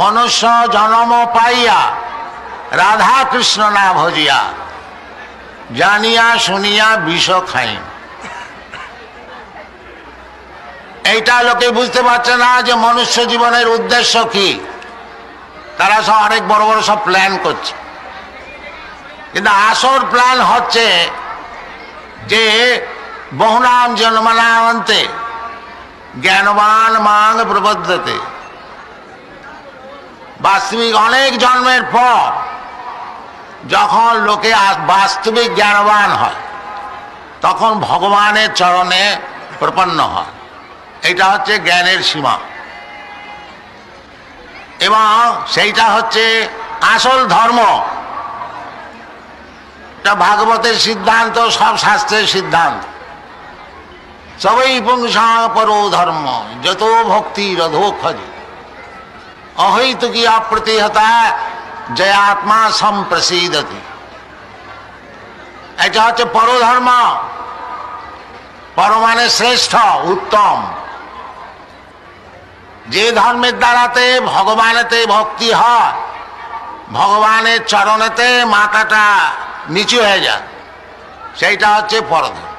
মনুষ্য জনম পাইয়া রাধা কৃষ্ণ না ভজিয়া জানিয়া শুনিয়া বিষ খাই এইটা লোকে বুঝতে পারছে না যে মনুষ্য জীবনের উদ্দেশ্য কি। তারা সব অনেক বড় বড় সব প্ল্যান করছে। কিন্তু আসল প্ল্যান হচ্ছে যে বহুনাম জন্মনামন্তে জ্ঞানবান মাং প্রবদ্ধতে বাস্তবিক অনেক জন্মের পর যখন লোকে বাস্তবিক জ্ঞানবান হয়, তখন ভগবানের চরণে প্রপন্ন হয়। এটা হচ্ছে জ্ঞানের সীমা। এবং সেইটা হচ্ছে আসল ধর্ম। এটা ভাগবতের সিদ্ধান্ত, সব শাস্ত্রের সিদ্ধান্ত। সবই পুংসা পরো ধর্ম, যত ভক্তি রধো খজে। অহৈতুকি অপ্রতিহতা জয়াত্মা সম্প্রসিদতি এটা হচ্ছে পরধর্ম পর মানে শ্রেষ্ঠ উত্তম যে ধর্মের দ্বারাতে ভগবানেতে ভক্তি হয় ভগবানের চরণেতে মাথাটা নিচু হয়ে যায় সেইটা হচ্ছে পরধর্ম